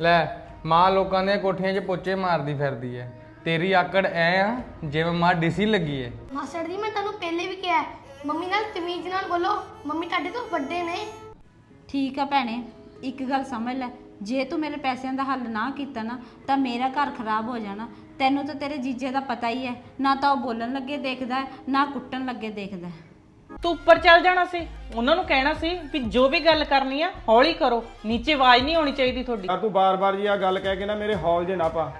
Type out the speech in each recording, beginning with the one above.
ਲੈ ਮਾਂ ਲੋਕਾਂ ਦੀਆਂ ਕੋਠੀਆਂ 'ਚ ਪੋਚੇ ਮਾਰਦੀ ਫਿਰਦੀ ਐ। ਤੇਰੀ ਆਕੜ ਐ ਆ ਜਿਵੇਂ ਮਾਂ ਡੀਸੀ ਲੱਗੀ ਐ। ਮਾਸਟਰ ਜੀ ਮੈਂ ਤੁਹਾਨੂੰ ਪਹਿਲੇ ਵੀ ਕਿਹਾ ਹੈ, ਮੰਮੀ ਨਾਲ ਤਮੀਜ਼ ਨਾਲ ਬੋਲੋ। ਮੰਮੀ ਤੁਹਾਡੇ ਤੋਂ ਵੱਡੇ ਨੇ। ਠੀਕ ਆ ਭੈਣੇ ਇੱਕ ਗੱਲ ਸਮਝ ਲੈ। ਜੇ ਤੂੰ ਮੇਰੇ ਪੈਸਿਆਂ ਦਾ ਹੱਲ ਨਾ ਕੀਤਾ ਨਾ ਤਾਂ ਮੇਰਾ ਘਰ ਖਰਾਬ ਹੋ ਜਾਣਾ। ਤੈਨੂੰ ਤਾਂ ਤੇਰੇ ਜੀਜੇ ਦਾ ਪਤਾ ਹੀ ਹੈ ਨਾ ਤਾਂ ਉਹ ਬੋਲਣ ਲੱਗੇ ਦੇਖਦਾ ਹੈ, ਨਾ ਕੁੱਟਣ ਲੱਗੇ ਦੇਖਦਾ ਹੈ। ਤੂੰ ਉੱਪਰ ਚੱਲ ਜਾਣਾ ਸੀ। ਉਹਨਾਂ ਨੂੰ ਕਹਿਣਾ ਸੀ ਵੀ ਜੋ ਵੀ ਗੱਲ ਕਰਨੀ ਆ ਹੌਲੀ ਕਰੋ। ਨੀਚੇ ਆਵਾਜ਼ ਨਹੀਂ ਆਉਣੀ ਚਾਹੀਦੀ ਤੁਹਾਡੀ। ਯਾਰ ਤੂੰ ਬਾਰ-ਬਾਰ ਜੀ ਆ ਗੱਲ ਕਹਿ ਕੇ ਨਾ ਮੇਰੇ ਹੌਲ 'ਚ ਨਾ ਪਾ।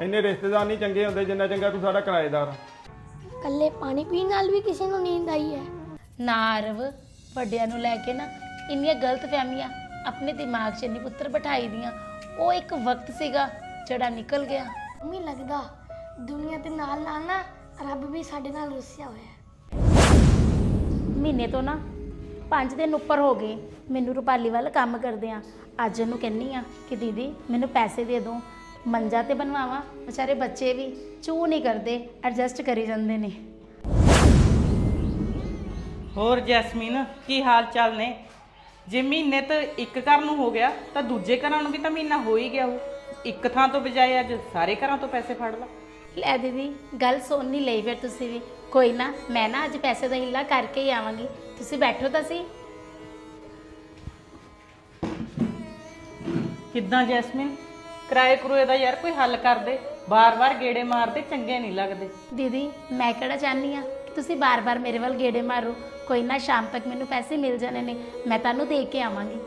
ਇੰਨੇ ਰਿਸ਼ਤੇਦਾਰ ਨਹੀਂ ਚੰਗੇ ਹੁੰਦੇ ਜਿੰਨਾ ਚੰਗਾ ਤੂੰ ਸਾਡਾ ਕਿਰਾਏਦਾਰ ਕੱਲੇ ਪਾਣੀ ਪੀਣ ਨਾਲ ਵੀ ਕਿਸੇ ਨੂੰ ਨੀਂਦ ਆਈ ਹੈ। ਨਾ ਅਰਵ ਵੱਡਿਆਂ ਨੂੰ ਲੈ ਕੇ ਨਾ ਇੰਨੀਆਂ ਗਲਤ ਫਹਿਮੀਆਂ ਆਪਣੇ ਦਿਮਾਗ 'ਚ ਨਹੀਂ ਪੁੱਤਰ ਬਿਠਾਈ ਦੀਆਂ ਉਹ ਇੱਕ ਵਕਤ ਸੀਗਾ ਜਿਹੜਾ ਨਿਕਲ ਗਿਆ। ਮੰਮੀ ਲੱਗਦਾ ਦੁਨੀਆ ਦੇ ਨਾਲ ਨਾਲ ਨਾ ਰੱਬ ਵੀ ਸਾਡੇ ਨਾਲ ਰੁੱਸਿਆ ਹੋਇਆ ਹੈ। ਮਹੀਨੇ ਤੋਂ ਨਾ 5 ਦਿਨ ਉੱਪਰ ਹੋ ਗਏ ਮੈਨੂੰ ਰੁਪਾਲੀ ਵੱਲ ਕੰਮ ਕਰਦੇ ਆ ਅੱਜ ਉਹਨੂੰ ਕਹਿੰਨੀ ਆ ਕਿ ਦੀਦੀ ਮੈਨੂੰ ਪੈਸੇ ਦੇ ਦਿਓ ਮੰਜਾ ਤੇ ਬਣਵਾਵਾਂ। ਵਿਚਾਰੇ ਬੱਚੇ ਵੀ ਚੂ ਨਹੀਂ ਕਰਦੇ ਐਡਜਸਟ ਕਰੀ ਜਾਂਦੇ ਨੇ। ਹੋਰ ਜੈਸਮੀਨ, ਕੀ ਹਾਲ ਚਾਲ ਨੇ? ਜੇ ਮਹੀਨੇ ਤਾਂ ਇੱਕ ਘਰ ਨੂੰ ਹੋ ਗਿਆ, ਤਾਂ ਦੂਜੇ ਘਰਾਂ ਨੂੰ ਵੀ ਤਾਂ ਮਹੀਨਾ ਹੋ ਹੀ ਗਿਆ ਹੋ ਇੱਕ ਥਾਂ ਤੋਂ ਬਜਾਏ ਅੱਜ ਸਾਰੇ ਘਰਾਂ ਤੋਂ ਪੈਸੇ ਫੜ ਲਾ। ਲੈ ਦੀਦੀ ਗੱਲ ਸੁਣ ਨਹੀਂ ਲਈ ਫਿਰ ਤੁਸੀਂ ਵੀ। ਕੋਈ ਨਾ ਮੈਂ ਨਾ ਅੱਜ ਪੈਸੇ ਦਾ ਹਿੱਲਾ ਕਰਕੇ ਹੀ ਆਵਾਂਗੀ। ਤੁਸੀਂ ਬੈਠੋ ਤਾਂ ਸੀ ਕਿੱਦਾਂ ਜੈਸਮੀਨ? ਕਿਰਾਏ ਕਰੂਏ ਦਾ ਯਾਰ ਕੋਈ ਹੱਲ ਕਰ ਦੇ। ਬਾਰ-ਬਾਰ ਗੇੜੇ ਮਾਰਦੇ ਚੰਗੇ ਨਹੀਂ ਲੱਗਦੇ। ਦੀਦੀ ਮੈਂ ਕਿਹੜਾ ਚਾਹਨੀ ਆ ਕਿ ਤੁਸੀਂ ਬਾਰ-ਬਾਰ ਮੇਰੇ ਵੱਲ ਗੇੜੇ ਮਾਰੋ। ਕੋਈ ਨਾ ਸ਼ਾਮ ਤੱਕ ਮੈਨੂੰ ਪੈਸੇ ਮਿਲ ਜਾਣੇ ਨੇ। ਮੈਂ ਤੁਹਾਨੂੰ ਦੇ ਕੇ ਆਵਾਂਗੀ।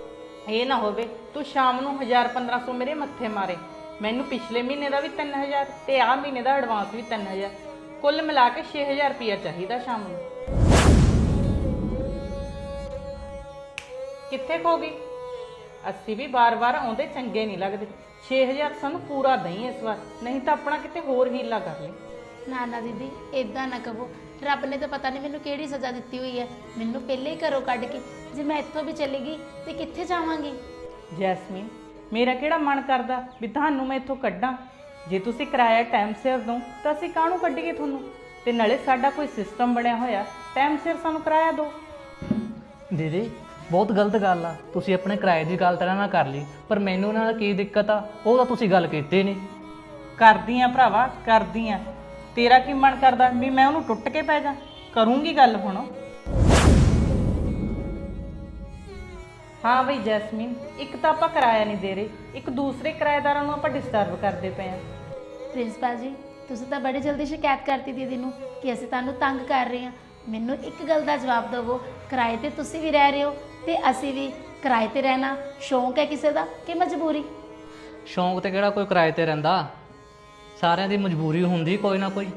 ਇਹ ਨਾ ਹੋਵੇ ਤੂੰ ਸ਼ਾਮ ਨੂੰ 1000 1500 ਮੇਰੇ ਮੱਥੇ ਮਾਰੇ। ਮੈਨੂੰ ਪਿਛਲੇ ਮਹੀਨੇ ਦਾ ਵੀ 3000 ਤੇ ਆਹ ਮਹੀਨੇ ਦਾ ਐਡਵਾਂਸ ਵੀ 3000 ਕੁੱਲ ਮਿਲਾ ਕੇ 6000 ਰੁਪਇਆ ਚਾਹੀਦਾ ਸ਼ਾਮ ਨੂੰ। ਕਿੱਥੇ ਖੋ ਗਈ? ਅਸੀਂ ਵੀ ਬਾਰ-ਬਾਰ ਆਉਂਦੇ ਚੰਗੇ ਨਹੀਂ ਲੱਗਦੇ। 6000 ਸਾਨੂੰ ਪੂਰਾ ਦਈ ਇਸ ਵਾਰ ਨਹੀਂ ਤਾਂ ਆਪਣਾ ਕਿਤੇ ਹੋਰ ਹੀਲਾ ਕਰ ਲੈ ਨਾ ਨਾ ਦੀਦੀ ਇਦਾਂ ਨਾ ਕਹੋ। ਰੱਬ ਨੇ ਤਾਂ ਪਤਾ ਨਹੀਂ ਮੈਨੂੰ ਕਿਹੜੀ ਸਜ਼ਾ ਦਿੱਤੀ ਹੋਈ ਹੈ। ਮੈਨੂੰ ਪਹਿਲੇ ਹੀ ਘਰੋਂ ਕੱਢ ਕੇ ਜੇ ਮੈਂ ਇੱਥੋਂ ਵੀ ਚਲੀ ਗਈ ਤੇ ਕਿੱਥੇ ਜਾਵਾਂਗੀ? ਜੈਸਮੀਨ ਮੇਰਾ ਕਿਹੜਾ ਮਨ ਕਰਦਾ ਵੀ ਤੁਹਾਨੂੰ ਮੈਂ ਇੱਥੋਂ ਕੱਢਾਂ? ਜੇ ਤੁਸੀਂ ਕਿਰਾਇਆ ਟਾਈਮ ਸਿਰ ਦੋ ਤਾਂ ਅਸੀਂ ਕਾਹਨੂੰ ਕੱਢੀਏ ਤੁਹਾਨੂੰ? ਤੇ ਨਾਲੇ ਸਾਡਾ ਕੋਈ ਸਿਸਟਮ ਬਣਿਆ ਹੋਇਆ ਟਾਈਮ ਸਿਰ ਸਾਨੂੰ ਕਿਰਾਇਆ ਦਿਓ। ਦੀਦੀ ਬਹੁਤ ਗਲਤ ਗੱਲ ਆ। ਤੁਸੀਂ ਆਪਣੇ ਕਿਰਾਏ ਦੀ ਗੱਲ ਤਰ੍ਹਾਂ ਨਾਲ ਕਰ ਲਈ ਪਰ ਮੈਨੂੰ ਉਹਨਾਂ ਨਾਲ ਕੀ ਦਿੱਕਤ ਆ? ਉਹ ਤਾਂ ਤੁਸੀਂ ਗੱਲ ਕੀਤੀ ਨਹੀਂ। ਕਰਦੀ ਆ ਭਰਾਵਾ ਕਰਦੀ ਆ ਤੇਰਾ ਕੀ ਮਨ ਕਰਦਾ ਵੀ ਮੈਂ ਉਹਨੂੰ ਟੁੱਟ ਕੇ ਪੈ ਜਾ? ਕਰੂੰਗੀ ਗੱਲ ਹੁਣ। ਹਾਂ ਬਈ ਜੈਸਮੀਨ ਇੱਕ ਤਾਂ ਆਪਾਂ ਕਿਰਾਇਆ ਨਹੀਂ ਦੇ ਰਹੇ ਇੱਕ ਦੂਸਰੇ ਕਿਰਾਏਦਾਰਾਂ ਨੂੰ ਆਪਾਂ ਡਿਸਟਰਬ ਕਰਦੇ ਪਏ ਆ ਪ੍ਰਿੰਸੀਪਲ ਜੀ ਤੁਸੀਂ ਤਾਂ ਬੜੀ ਜਲਦੀ ਸ਼ਿਕਾਇਤ ਕਰਤੀ ਦੀਦੀ ਨੂੰ ਕਿ ਅਸੀਂ ਤੁਹਾਨੂੰ ਤੰਗ ਕਰ ਰਹੇ ਹਾਂ। ਮੈਨੂੰ ਇੱਕ ਗੱਲ ਦਾ ਜਵਾਬ ਦਿਵੋ ਕਿਰਾਏ ਤੇ ਤੁਸੀਂ ਵੀ ਰਹਿ ਰਹੇ ਹੋ ਤੇ ਅਸੀਂ ਵੀ ਕਿਰਾਏ ਤੇ ਰਹਿਣਾ ਸ਼ੌਂਕ ਹੈ ਕਿਸੇ ਦਾ ਕਿ ਮਜਬੂਰੀ? ਸ਼ੌਂਕ ਤੇ ਕਿਹੜਾ ਕੋਈ ਕਿਰਾਏ ਤੇ ਰਹਿੰਦਾ? ਸਾਰਿਆਂ ਦੀ ਮਜਬੂਰੀ ਹੁੰਦੀ ਕੋਈ ਨਾ ਕੋਈ।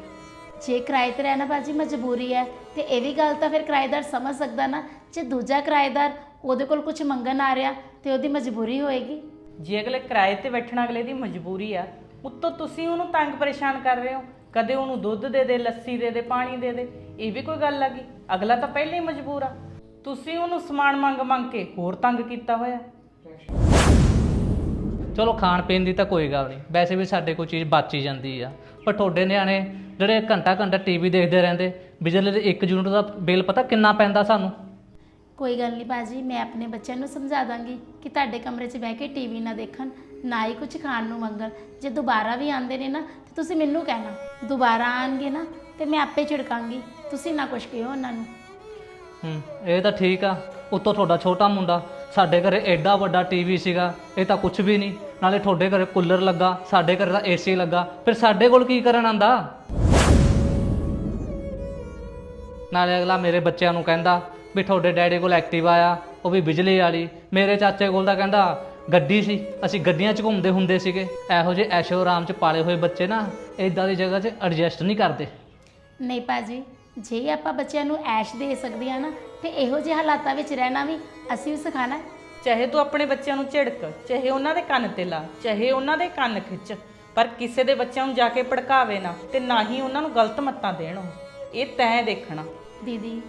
ਜੇ ਕਿਰਾਏ ਤੇ ਰਹਿਣਾ ਬਾਜੀ ਮਜਬੂਰੀ ਹੈ ਤੇ ਇਹ ਵੀ ਗੱਲ ਤਾਂ ਫਿਰ ਕਿਰਾਏਦਾਰ ਸਮਝ ਸਕਦਾ ਨਾ ਜੇ ਦੂਜਾ ਕਿਰਾਏਦਾਰ ਉਹਦੇ ਕੋਲ ਕੁਝ ਮੰਗਣ ਆ ਰਿਹਾ ਤੇ ਉਹਦੀ ਮਜਬੂਰੀ ਹੋਏਗੀ। ਜੇ ਅਗਲੇ ਕਿਰਾਏ ਤੇ ਬੈਠਣ ਅਗਲੇ ਦੀ ਮਜਬੂਰੀ ਆ ਉੱਤੋਂ ਤੁਸੀਂ ਉਹਨੂੰ ਤੰਗ ਪਰੇਸ਼ਾਨ ਕਰ ਰਹੇ ਹੋ। ਕਦੇ ਉਹਨੂੰ ਦੁੱਧ ਦੇ ਦੇ ਲੱਸੀ ਦੇ ਦੇ ਪਾਣੀ ਦੇ ਦੇ ਇਹ ਵੀ ਕੋਈ ਗੱਲ ਲੱਗੀ ਅਗਲਾ ਤਾਂ ਪਹਿਲਾਂ ਹੀ ਮਜਬੂਰ ਆ। ਤੁਸੀਂ ਉਹਨੂੰ ਸਮਾਨ ਮੰਗ ਮੰਗ ਕੇ ਹੋਰ ਤੰਗ ਕੀਤਾ ਹੋਇਆ। ਚਲੋ ਖਾਣ ਪੀਣ ਦੀ ਤਾਂ ਕੋਈ ਗੱਲ ਨਹੀਂ। ਵੈਸੇ ਵੀ ਸਾਡੇ ਕੋਈ ਚੀਜ਼ ਬਚ ਜਾਂਦੀ ਆ। ਪਰ ਤੁਹਾਡੇ ਨਿਆਣੇ ਜਿਹੜੇ ਘੰਟਾ ਘੰਟਾ ਟੀਵੀ ਦੇਖਦੇ ਰਹਿੰਦੇ ਬਿਜਲੀ ਦੇ 1 ਯੂਨਿਟ ਦਾ ਬਿੱਲ ਪਤਾ ਕਿੰਨਾ ਪੈਂਦਾ ਸਾਨੂੰ? ਕੋਈ ਗੱਲ ਨਹੀਂ ਬਾਜੀ ਮੈਂ ਆਪਣੇ ਬੱਚਿਆਂ ਨੂੰ ਸਮਝਾ ਦਾਂਗੀ ਕਿ ਤੁਹਾਡੇ ਕਮਰੇ 'ਚ ਬਹਿ ਕੇ ਟੀਵੀ ਨਾ ਦੇਖਣ, ਨਾ ਹੀ ਕੁਝ ਖਾਣ ਨੂੰ ਮੰਗਣ। ਜੇ ਦੁਬਾਰਾ ਵੀ ਆਉਂਦੇ ਨੇ ਨਾ, ਤੇ ਤੁਸੀਂ ਮੈਨੂੰ ਕਹਿਣਾ। ਦੁਬਾਰਾ ਆਣਗੇ ਨਾ, ਤੇ ਮੈਂ ਆਪੇ ਝਿੜਕਾਂਗੀ। ਤੁਸੀਂ ਨਾ ਕੁਝ ਕਿਹੋ ਉਹਨਾਂ ਨੂੰ। ਹੂੰ, ਇਹ ਤਾਂ ਠੀਕ ਆ। ਉੱਤੋਂ ਤੁਹਾਡਾ ਛੋਟਾ ਮੁੰਡਾ, ਸਾਡੇ ਘਰੇ ਐਡਾ ਵੱਡਾ ਟੀਵੀ ਸੀਗਾ, ਇਹ ਤਾਂ ਕੁਝ ਵੀ ਨਹੀਂ। ਨਾਲੇ ਤੁਹਾਡੇ ਘਰੇ ਕੂਲਰ ਲੱਗਾ, ਸਾਡੇ ਘਰੇ ਤਾਂ ਏਸੀ ਲੱਗਾ। ਫਿਰ ਸਾਡੇ ਕੋਲ ਕੀ ਕਰਨ ਆਂਦਾ ਨਾਲੇ ਅਗਲਾ ਮੇਰੇ ਬੱਚਿਆਂ ਨੂੰ ਕਹਿੰਦਾ ਵੀ ਤੁਹਾਡੇ ਡੈਡੀ ਕੋਲ ਐਕਟਿਵਾ ਆ ਉਹ ਵੀ ਬਿਜਲੀ ਵਾਲੀ। ਮੇਰੇ ਚਾਚੇ ਕੋਲ ਤਾਂ ਕਹਿੰਦਾ ਗੱਡੀ ਸੀ ਅਸੀਂ ਗੱਡੀਆਂ 'ਚ ਘੁੰਮਦੇ ਹੁੰਦੇ ਸੀਗੇ। ਇਹੋ ਜਿਹੇ ਐਸ਼ੋ ਆਰਾਮ 'ਚ ਪਾਲੇ ਹੋਏ ਬੱਚੇ ਨਾ ਇਦਾਂ ਦੀ ਜਗ੍ਹਾ 'ਚ ਐਡਜਸਟ ਨਹੀਂ ਕਰਦੇ। ਨਹੀਂ ਪਾਜੀ ਜੇ ਆਪਾਂ ਬੱਚਿਆਂ ਨੂੰ ਐਸ਼ ਦੇ ਸਕਦੇ ਆ ਨਾ ਤੇ ਇਹੋ ਜਿਹੇ ਹਾਲਾਤਾਂ ਵਿੱਚ ਰਹਿਣਾ ਵੀ ਅਸੀਂ ਵੀ ਸਿਖਾਣਾ ਚਾਹੇ ਤੂੰ ਆਪਣੇ ਬੱਚਿਆਂ ਨੂੰ ਝਿੜਕ ਚਾਹੇ ਉਹਨਾਂ ਦੇ ਕੰਨ ਤੇ ਲਾ ਚਾਹੇ ਉਹਨਾਂ ਦੇ ਕੰਨ ਖਿੱਚ ਪਰ ਕਿਸੇ ਦੇ ਬੱਚਿਆਂ ਨੂੰ ਜਾ ਕੇ ਭੜਕਾਵੇ ਨਾ ਤੇ ਨਾ ਹੀ ਉਹਨਾਂ ਨੂੰ ਗਲਤ ਮੱਤਾਂ ਦੇਣ ਉਹ। ਇਹ ਤੈਂ ਦੇਖਣਾ। ਦੀਦੀ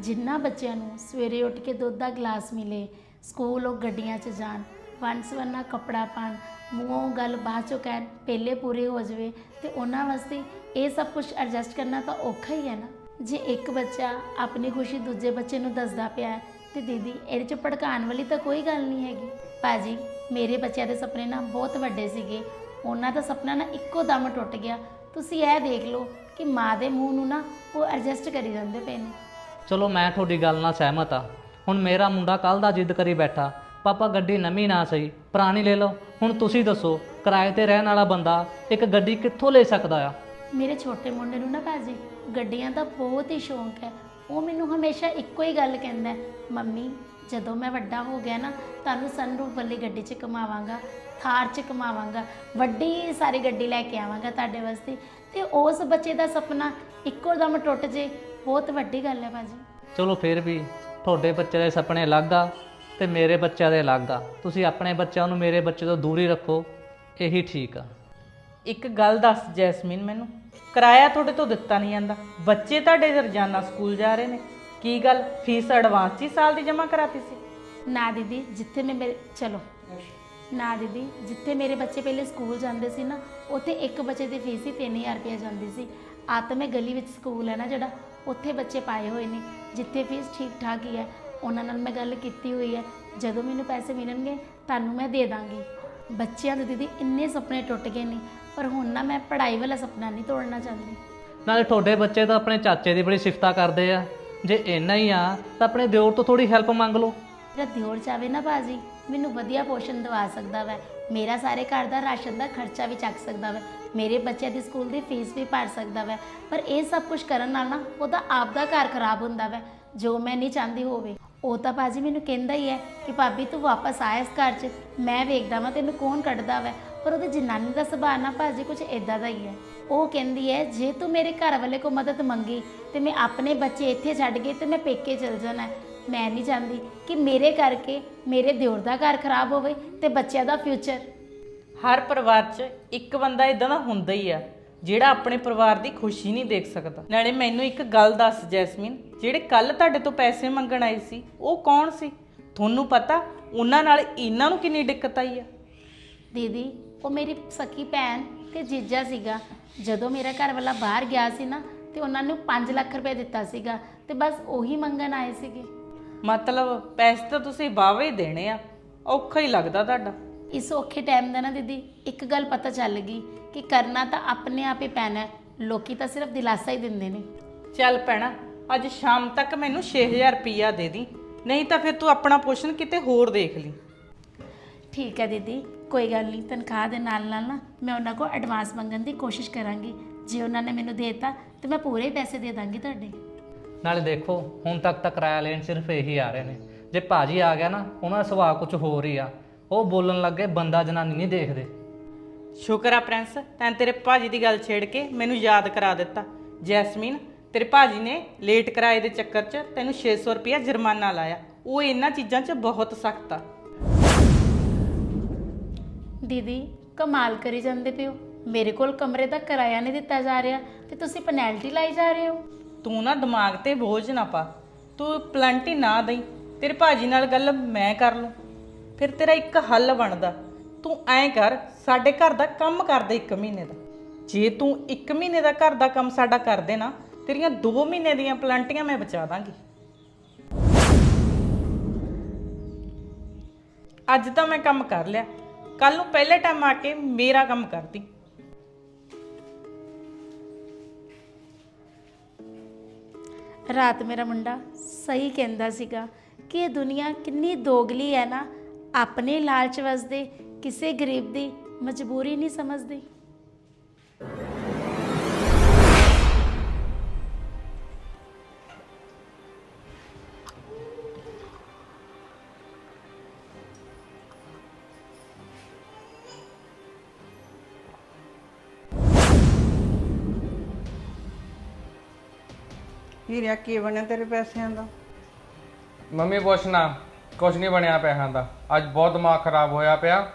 ਜਿੰਨਾ ਬੱਚਿਆਂ ਨੂੰ ਸਵੇਰੇ ਉੱਠ ਕੇ ਦੁੱਧ ਦਾ ਗਲਾਸ ਮਿਲੇ, ਸਕੂਲ ਉਹ ਗੱਡੀਆਂ 'ਚ ਜਾਣ ਵੰਨ ਸਵੰਨਾ ਕੱਪੜਾ ਪਾਣ, ਮੂੰਹੋਂ ਗੱਲ ਬਾਅਦ ਚੋਂ ਕਹਿਣ, ਪਹਿਲੇ ਪੂਰੇ ਹੋ ਜਾਵੇ। ਤੇ ਉਹਨਾਂ ਵਾਸਤੇ ਇਹ ਸਭ ਕੁਝ ਐਡਜਸਟ ਕਰਨਾ ਤਾਂ ਔਖਾ ਹੀ ਹੈ ਨਾ। ਜੇ ਇੱਕ ਬੱਚਾ ਆਪਣੀ ਖੁਸ਼ੀ ਦੂਜੇ ਬੱਚੇ ਨੂੰ ਦੱਸਦਾ ਪਿਆ ਹੈ, ਤੇ ਦੀਦੀ, ਇਹਦੇ 'ਚ ਭੜਕਾਉਣ ਵਾਲੀ ਤਾਂ ਕੋਈ ਗੱਲ ਨਹੀਂ ਹੈਗੀ। ਪਾਜੀ ਮੇਰੇ ਬੱਚਿਆਂ ਦੇ ਸੁਪਨੇ ਨਾ ਬਹੁਤ ਵੱਡੇ ਸੀਗੇ। ਉਹਨਾਂ ਦਾ ਸੁਪਨਾ ਨਾ ਇੱਕੋ ਦਮ ਟੁੱਟ ਗਿਆ। ਤੁਸੀਂ ਇਹ ਦੇਖ ਲਓ ਕਿ ਮਾਂ ਦੇ ਮੂੰਹ ਨੂੰ ਨਾ ਉਹ ਐਡਜਸਟ ਕਰੀ ਜਾਂਦੇ ਪਏ ਨੇ। ਚਲੋ ਮੈਂ ਤੁਹਾਡੀ ਗੱਲ ਨਾਲ ਸਹਿਮਤ ਆ। ਹੁਣ ਮੇਰਾ ਮੁੰਡਾ ਕੱਲ ਦਾ ਜਿੱਦ ਕਰੀ ਬੈਠਾ। ਪਾਪਾ ਗੱਡੀ ਨਵੀਂ ਨਾ ਸਹੀ ਪੁਰਾਣੀ ਲੈ ਲਓ। ਹੁਣ ਤੁਸੀਂ ਦੱਸੋ ਕਿਰਾਏ ਤੇ ਰਹਿਣ ਵਾਲਾ ਬੰਦਾ ਇੱਕ ਗੱਡੀ ਕਿੱਥੋਂ ਲੈ ਸਕਦਾ ਆ? ਮੇਰੇ ਛੋਟੇ ਮੁੰਡੇ ਨੂੰ ਨਾ ਭਾਜੀ ਗੱਡੀਆਂ ਦਾ ਬਹੁਤ ਹੀ ਸ਼ੌਂਕ ਹੈ। ਉਹ ਮੈਨੂੰ ਹਮੇਸ਼ਾ ਇੱਕੋ ਹੀ ਗੱਲ ਕਹਿੰਦਾ ਹੈ, ਮੰਮੀ ਜਦੋਂ ਮੈਂ ਵੱਡਾ ਹੋ ਗਿਆ ਨਾ ਤੁਹਾਨੂੰ ਸਨਰੂਫ ਵਾਲੀ ਗੱਡੀ 'ਚ ਕਮਾਵਾਂਗਾ ਥਾਰ 'ਚ ਕਮਾਵਾਂਗਾ ਵੱਡੀ ਸਾਰੀ ਗੱਡੀ ਲੈ ਕੇ ਆਵਾਂਗਾ ਤੁਹਾਡੇ ਵਾਸਤੇ। ਤੇ ਉਸ ਬੱਚੇ ਦਾ ਸੁਪਨਾ ਇੱਕੋ ਦਮ ਟੁੱਟ ਜੇ ਬਹੁਤ ਵੱਡੀ ਗੱਲ ਹੈ ਭਾਜੀ। ਚਲੋ ਫਿਰ ਵੀ ਤੁਹਾਡੇ ਬੱਚੇ ਦੇ ਸੁਪਨੇ ਅਲੱਗ ਆ ਤੇ ਮੇਰੇ ਬੱਚਿਆਂ ਦੇ ਅਲੱਗ ਆ। ਤੁਸੀਂ ਆਪਣੇ ਬੱਚਿਆਂ ਨੂੰ ਮੇਰੇ ਬੱਚੇ ਤੋਂ ਦੂਰ ਹੀ ਰੱਖੋ ਇਹੀ ਠੀਕ ਆ। ਇੱਕ ਗੱਲ ਦੱਸ ਜੈਸਮੀਨ ਮੈਨੂੰ ਕਿਰਾਇਆ ਤੁਹਾਡੇ ਤੋਂ ਦਿੱਤਾ ਨਹੀਂ ਜਾਂਦਾ। ਬੱਚੇ ਤੁਹਾਡੇ ਰੋਜ਼ਾਨਾ ਸਕੂਲ ਜਾ ਰਹੇ ਨੇ। ਕੀ ਗੱਲ ਫੀਸ ਐਡਵਾਂਸ ਹੀ ਸਾਲ ਦੀ ਜਮ੍ਹਾਂ ਕਰਾਤੀ ਸੀ? ਨਾ ਦੀਦੀ ਜਿੱਥੇ ਮੈਂ ਮੇਰੇ ਚਲੋ। ਨਾ ਦੀਦੀ ਜਿੱਥੇ ਮੇਰੇ ਬੱਚੇ ਪਹਿਲੇ ਸਕੂਲ ਜਾਂਦੇ ਸੀ ਨਾ ਉੱਥੇ ਇੱਕ ਬੱਚੇ ਦੀ ਫੀਸ ਹੀ 3000 ਰੁਪਏ ਜਾਂਦੀ ਸੀ। ਆ ਤਾਂ ਮੈਂ ਗਲੀ ਵਿੱਚ ਸਕੂਲ ਹੈ ਨਾ ਜਿਹੜਾ ਉੱਥੇ ਬੱਚੇ ਪਾਏ ਹੋਏ ਨੇ ਜਿੱਥੇ ਫੀਸ ਠੀਕ ਠਾਕ ਹੀ ਹੈ ਉਹਨਾਂ ਨਾਲ ਮੈਂ ਗੱਲ ਕੀਤੀ ਹੋਈ ਹੈ ਜਦੋਂ ਮੈਨੂੰ ਪੈਸੇ ਮਿਲਣਗੇ ਤੁਹਾਨੂੰ ਮੈਂ ਦੇ ਦਾਂਗੀ। ਬੱਚਿਆਂ ਦੇ ਦੀਦੀ ਇੰਨੇ ਸੁਪਨੇ ਟੁੱਟ ਗਏ ਨੇ ਪਰ ਹੁਣ ਨਾ ਮੈਂ ਪੜ੍ਹਾਈ ਵਾਲਾ ਸੁਪਨਾ ਨਹੀਂ ਤੋੜਨਾ ਚਾਹੁੰਦੀ। ਨਾਲੇ ਤੁਹਾਡੇ ਬੱਚੇ ਤਾਂ ਆਪਣੇ ਚਾਚੇ ਦੀ ਬੜੀ ਸਿਫਤਾ ਕਰਦੇ ਆ ਜੇ ਇੰਨਾ ਹੀ ਆ ਤਾਂ ਆਪਣੇ ਦਿਓਰ ਤੋਂ ਥੋੜੀ ਹੈਲਪ ਮੰਗ ਲਓ। ਮੇਰਾ ਦਿਓਰ ਚਾਵੇ ਨਾ ਬਾਜੀ ਮੈਨੂੰ ਵਧੀਆ ਪੋਸ਼ਣ ਦਵਾ ਸਕਦਾ ਵੈ। ਮੇਰਾ ਸਾਰੇ ਘਰ ਦਾ ਰਾਸ਼ਨ ਦਾ ਖਰਚਾ ਵੀ ਚੱਕ ਸਕਦਾ ਵੈ। ਮੇਰੇ ਬੱਚਿਆਂ ਦੀ ਸਕੂਲ ਦੀ ਫੀਸ ਵੀ ਭਰ ਸਕਦਾ ਵੈ। ਪਰ ਇਹ ਸਭ ਕੁਝ ਕਰਨ ਨਾਲ ਨਾ ਉਹਦਾ ਆਪ ਦਾ ਘਰ ਖਰਾਬ ਹੁੰਦਾ ਵੈ। ਜੋ ਮੈਂ ਨਹੀਂ ਚਾਹੁੰਦੀ ਹੋਵੇ। ਉਹ ਤਾਂ ਬਾਜੀ ਮੈਨੂੰ ਕਹਿੰਦਾ ਹੀ ਹੈ ਕਿ ਭਾਬੀ ਤੂੰ ਵਾਪਸ ਆ ਇਸ ਘਰ 'ਚ। ਮੈਂ ਵੇਖਦਾ ਵਾਂ ਤੈਨੂੰ ਕੌਣ ਕੱਢਦਾ ਵੈ। ਪਰ ਉਹਦੀ ਜਨਾਨੀ ਦਾ ਸੁਭਾਅ ਨਾ ਭਾਜੀ ਕੁਝ ਇਦਾਂ ਦਾ ਹੀ ਹੈ। ਉਹ ਕਹਿੰਦੀ ਹੈ, ਜੇ ਤੂੰ ਮੇਰੇ ਘਰ ਵਾਲੇ ਕੋ ਮਦਦ ਮੰਗੀ ਤੇ ਮੈਂ ਆਪਣੇ ਬੱਚੇ ਇੱਥੇ ਛੱਡ ਕੇ ਤੇ ਮੈਂ ਪੇਕੇ ਚਲ ਜਾਣਾ। ਮੈਂ ਨਹੀਂ ਚਾਹੁੰਦੀ ਕਿ ਮੇਰੇ ਕਰਕੇ ਮੇਰੇ ਦਿਓਰ ਦਾ ਘਰ ਖਰਾਬ ਹੋਵੇ ਤੇ ਬੱਚਿਆਂ ਦਾ ਫਿਊਚਰ ਹਰ ਪਰਿਵਾਰ 'ਚ ਇੱਕ ਬੰਦਾ ਇਦਾਂ ਦਾ ਹੁੰਦਾ ਹੀ ਆ ਜਿਹੜਾ ਆਪਣੇ ਪਰਿਵਾਰ ਦੀ ਖੁਸ਼ੀ ਨਹੀਂ ਦੇਖ ਸਕਦਾ। ਨਾਲੇ ਮੈਨੂੰ ਇੱਕ ਗੱਲ ਦੱਸ ਜੈਸਮੀਨ ਜਿਹੜੇ ਕੱਲ ਤੁਹਾਡੇ ਤੋਂ ਪੈਸੇ ਮੰਗਣ ਆਏ ਸੀ ਉਹ ਕੌਣ ਸੀ? ਤੁਹਾਨੂੰ ਪਤਾ ਉਹਨਾਂ ਨਾਲ ਇਹਨਾਂ ਨੂੰ ਕਿੰਨੀ ਦਿੱਕਤ ਆਈ ਆ? ਦੀਦੀ ਉਹ ਮੇਰੀ ਸਕੀ ਭੈਣ ਤੇ ਜੀਜਾ ਸੀਗਾ। ਜਦੋਂ ਮੇਰਾ ਘਰ ਵਾਲਾ ਬਾਹਰ ਗਿਆ ਸੀ ਨਾ ਤੇ ਉਹਨਾਂ ਨੂੰ 5 ਲੱਖ ਰੁਪਏ ਦਿੱਤਾ ਸੀਗਾ ਤੇ ਬਸ ਉਹੀ ਮੰਗਣ ਆਏ ਸੀਗੇ। ਮਤਲਬ ਪੈਸੇ ਤਾਂ ਤੁਸੀਂ ਹੀ ਦੇਣੇ ਆ ਔਖਾ ਹੀ ਲੱਗਦਾ ਤੁਹਾਡਾ। ਇਸ ਔਖੇ ਟਾਈਮ ਦਾ ਨਾ ਦੀਦੀ ਇੱਕ ਗੱਲ ਪਤਾ ਚੱਲ ਗਈ ਕਿ ਕਰਨਾ ਤਾਂ ਆਪਣੇ ਆਪ ਹੀ ਪੈਣਾ ਹੈ। ਲੋਕੀ ਤਾਂ ਸਿਰਫ ਦਿਲਾਸਾ ਹੀ ਦਿੰਦੇ ਨੇ। ਚੱਲ ਪੈਣਾ ਅੱਜ ਸ਼ਾਮ ਤੱਕ ਮੈਨੂੰ 6000 ਰੁਪਈਆ ਦੇ ਦੀ ਨਹੀਂ ਤਾਂ ਫਿਰ ਤੂੰ ਆਪਣਾ ਪੋਸ਼ਨ ਕਿਤੇ ਹੋਰ ਦੇਖ ਲਈ। ਠੀਕ ਹੈ ਦੀਦੀ ਕੋਈ ਗੱਲ ਨਹੀਂ ਤਨਖਾਹ ਦੇ ਨਾਲ ਨਾਲ ਨਾ ਮੈਂ ਉਹਨਾਂ ਕੋਲ ਐਡਵਾਂਸ ਮੰਗਣ ਦੀ ਕੋਸ਼ਿਸ਼ ਕਰਾਂਗੀ। ਜੇ ਉਹਨਾਂ ਨੇ ਮੈਨੂੰ ਦੇਤਾ ਤੇ ਮੈਂ ਪੂਰੇ ਹੀ ਪੈਸੇ ਦੇ ਦਾਂਗੀ ਤੁਹਾਡੇ। ਨਾਲੇ ਦੇਖੋ ਹੁਣ ਤੱਕ ਤਾਂ ਕਿਰਾਇਆ ਲੈਣ ਸਿਰਫ ਇਹੀ ਆ ਰਹੇ ਨੇ। ਜੇ ਭਾਜੀ ਆ ਗਿਆ ਨਾ ਉਹਨਾਂ ਦਾ ਸੁਭਾਅ ਕੁਝ ਹੋਰ ਹੀ ਆ। ਉਹ ਬੋਲਣ ਲੱਗੇ ਬੰਦਾ ਜਨਾਨੀ ਨਹੀਂ ਦੇਖਦੇ। ਸ਼ੁਕਰ ਆ ਪ੍ਰਿੰਸ ਤੈਂ ਤੇਰੇ ਭਾਜੀ ਦੀ ਗੱਲ ਛੇੜ ਕੇ ਮੈਨੂੰ ਯਾਦ ਕਰਾ ਦਿੱਤਾ। ਜੈਸਮੀਨ ਤੇਰੇ ਭਾਜੀ ਨੇ ਲੇਟ ਕਿਰਾਏ ਦੇ ਚੱਕਰ 'ਚ ਤੈਨੂੰ 600 ਰੁਪਇਆ ਜੁਰਮਾਨਾ ਲਾਇਆ। ਉਹ ਇਹਨਾਂ ਚੀਜ਼ਾਂ 'ਚ ਬਹੁਤ ਸਖਤ ਆ। ਦੀਦੀ ਕਮਾਲ ਕਰੀ ਜਾਂਦੇ ਪਿਓ ਮੇਰੇ ਕੋਲ ਕਮਰੇ ਦਾ ਕਿਰਾਇਆ ਨਹੀਂ ਦਿੱਤਾ ਜਾ ਰਿਹਾ ਤੇ ਤੁਸੀਂ ਪੈਨਲਟੀ ਲਾਈ ਜਾ ਰਹੇ ਹੋ। ਤੂੰ ਨਾ ਦਿਮਾਗ ਤੇ ਬੋਝ ਨਾ ਪਾ। ਤੂੰ ਪਲੰਟੀ ਨਾ ਦੇਈ। ਤੇਰੇ ਭਾਜੀ ਨਾਲ ਗੱਲ ਮੈਂ ਕਰ ਲੂੰ। ਫਿਰ ਤੇਰਾ ਇੱਕ ਹੱਲ ਬਣਦਾ। ਤੂੰ ਐਂ ਕਰ, ਸਾਡੇ ਘਰ ਦਾ ਕੰਮ ਕਰ ਦੇ 1 ਮਹੀਨੇ ਦਾ। ਜੇ ਤੂੰ 1 ਮਹੀਨੇ ਦਾ ਘਰ ਦਾ ਕੰਮ ਸਾਡਾ ਕਰ ਦੇ ਨਾ ਤੇਰੀਆਂ 2 ਮਹੀਨੇ ਦੀਆਂ ਪਲੰਟੀਆਂ ਮੈਂ ਬਚਾ ਦਾਂਗੀ। ਅੱਜ ਤਾਂ ਮੈਂ ਕੰਮ ਕਰ ਲਿਆ। ਕੱਲ ਨੂੰ ਪਹਿਲੇ ਟਾਈਮ ਆ ਕੇ ਮੇਰਾ ਕੰਮ ਕਰਦੀ। ਰਾਤ ਮੇਰਾ ਮੁੰਡਾ ਸਹੀ ਕਹਿੰਦਾ ਸੀਗਾ ਕਿ ਇਹ ਦੁਨੀਆ ਕਿੰਨੀ ਦੋਗਲੀ ਹੈ ਨਾ, ਆਪਣੇ ਲਾਲਚ ਵਸਦੇ, ਕਿਸੇ ਗਰੀਬ ਦੀ ਮਜਬੂਰੀ ਨਹੀਂ ਸਮਝਦੀ। ਹੀਰਿਆ ਕੀ ਬਣਿਆ ਤੇਰੇ ਪੈਸਿਆਂ ਦਾ? ਮੰਮੀ ਪੁੱਛਣਾ ਕੁਛ ਨਹੀਂ ਬਣਿਆ ਪੈਸਿਆਂ ਦਾ। ਅੱਜ ਬਹੁਤ ਦਿਮਾਗ ਖਰਾਬ ਹੋਇਆ ਪਿਆ।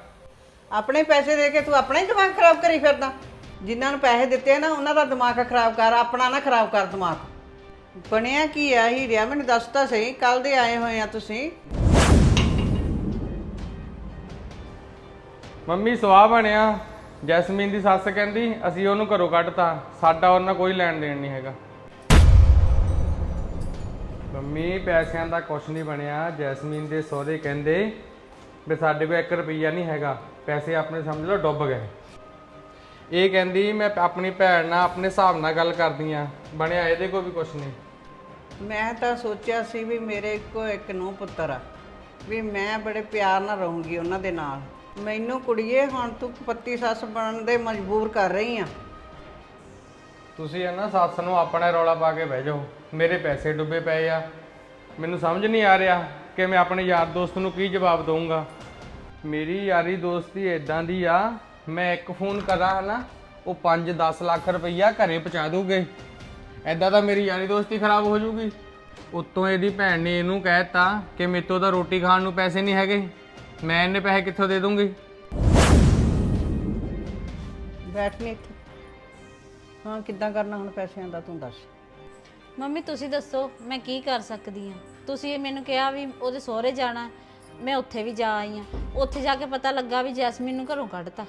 ਆਪਣੇ ਪੈਸੇ ਦੇ ਕੇ ਤੂੰ ਆਪਣਾ ਹੀ ਦਿਮਾਗ ਖਰਾਬ ਕਰੀ ਫਿਰਦਾ। ਜਿਨ੍ਹਾਂ ਨੂੰ ਪੈਸੇ ਦਿੱਤੇ ਨਾ ਉਹਨਾਂ ਦਾ ਦਿਮਾਗ ਖਰਾਬ ਕਰ ਆਪਣਾ ਨਾ ਖਰਾਬ ਕਰ ਦਿਮਾਗ। ਬਣਿਆ ਕੀ ਆ ਹੀਰਿਆ? ਮੈਨੂੰ ਦੱਸ ਤਾਂ ਸਹੀ ਕੱਲ ਦੇ ਆਏ ਹੋਏ ਆ ਤੁਸੀਂ। ਮੰਮੀ ਸਵਾਹ ਬਣਿਆ। ਜੈਸਮੀਨ ਦੀ ਸੱਸ ਕਹਿੰਦੀ ਅਸੀਂ ਉਹਨੂੰ ਘਰੋਂ ਕੱਢਤਾ। ਸਾਡਾ ਉਹਨਾਂ ਕੋਈ ਲੈਣ ਦੇਣ ਨਹੀਂ ਹੈਗਾ। ਮੰਮੀ ਪੈਸਿਆਂ ਦਾ ਕੁਛ ਨਹੀਂ ਬਣਿਆ। ਜੈਸਮੀਨ ਦੇ ਸਹੁਰੇ ਕਹਿੰਦੇ ਵੀ ਸਾਡੇ ਕੋਲ 1 ਰੁਪਈਆ ਨਹੀਂ ਹੈਗਾ। ਪੈਸੇ ਆਪਣੇ ਸਮਝ ਲਓ ਡੁੱਬ ਗਏ। ਇਹ ਕਹਿੰਦੀ ਮੈਂ ਆਪਣੀ ਭੈਣ ਨਾਲ ਆਪਣੇ ਹਿਸਾਬ ਨਾਲ ਗੱਲ ਕਰਦੀ ਆ। ਬਣਿਆ ਇਹਦੇ ਕੋਲ ਵੀ ਕੁਛ ਨਹੀਂ। ਮੈਂ ਤਾਂ ਸੋਚਿਆ ਸੀ ਵੀ ਮੇਰੇ ਇੱਕੋ ਇੱਕ ਨੂੰ ਪੁੱਤਰ ਆ। ਵੀ ਮੈਂ ਬੜੇ ਪਿਆਰ ਨਾਲ ਰਹੂੰਗੀ ਉਹਨਾਂ ਦੇ ਨਾਲ। ਮੈਨੂੰ ਕੁੜੀਏ ਹੁਣ ਤੂੰ ਪੱਤੀ ਸੱਸ ਬਣਨ ਦੇ ਮਜਬੂਰ ਕਰ ਰਹੀ ਆ। ਤੁਸੀਂ ਇਹ ਨਾ ਸੱਸ ਨੂੰ ਆਪਣਾ ਰੌਲਾ ਪਾ ਕੇ ਬਹਿ ਜਾਓ। ਮੇਰੇ ਪੈਸੇ ਡੁੱਬੇ ਪਏ ਆ। ਮੈਨੂੰ ਸਮਝ ਨਹੀਂ ਆ ਰਿਹਾ ਕਿ ਮੈਂ ਆਪਣੇ ਯਾਰ ਦੋਸਤ ਨੂੰ ਕੀ ਜਵਾਬ ਦਊਂਗਾ। ਮੇਰੀ ਯਾਰੀ ਦੋਸਤੀ ਇਦਾਂ ਦੀ ਆ, ਮੈਂ ਇੱਕ ਫੋਨ ਕਰਾਂ ਨਾ ਉਹ 5-10 ਲੱਖ ਰੁਪਈਆ ਘਰੇ ਪਹੁੰਚਾ ਦੂਗੇ ਐਦਾਂ ਤਾਂ ਮੇਰੀ ਯਾਰੀ ਦੋਸਤੀ ਖਰਾਬ ਹੋ ਜੂਗੀ। ਉੱਤੋਂ ਇਹਦੀ ਭੈਣ ਨੇ ਇਹਨੂੰ ਕਹਿਤਾ ਕਿ ਮੇਤੋਂ ਤਾਂ ਰੋਟੀ ਖਾਣ ਨੂੰ ਪੈਸੇ ਨਹੀਂ ਹੈਗੇ। ਮੈਂ ਇਹਨੇ ਪੈਸੇ ਕਿੱਥੋਂ ਦੇ ਦੂੰਗੀ ਬੈਠ ਇੱਥੇ। ਹਾਂ, ਕਿੱਦਾਂ ਕਰਨਾ ਹੁਣ ਪੈਸਿਆਂ ਦਾ ਤੂੰ ਦੱਸ। ਮੰਮੀ, ਤੁਸੀਂ ਦੱਸੋ, ਮੈਂ ਕੀ ਕਰ ਸਕਦੀ ਹਾਂ? ਤੁਸੀਂ ਇਹ ਮੈਨੂੰ ਕਿਹਾ ਵੀ ਉਹਦੇ ਸਹੁਰੇ ਜਾਣਾ, ਮੈਂ ਉੱਥੇ ਵੀ ਜਾ ਆਈ ਹਾਂ। ਉੱਥੇ ਜਾ ਕੇ ਪਤਾ ਲੱਗਾ ਵੀ ਜੈਸਮੀਨ ਨੂੰ ਘਰੋਂ ਕੱਢਤਾ।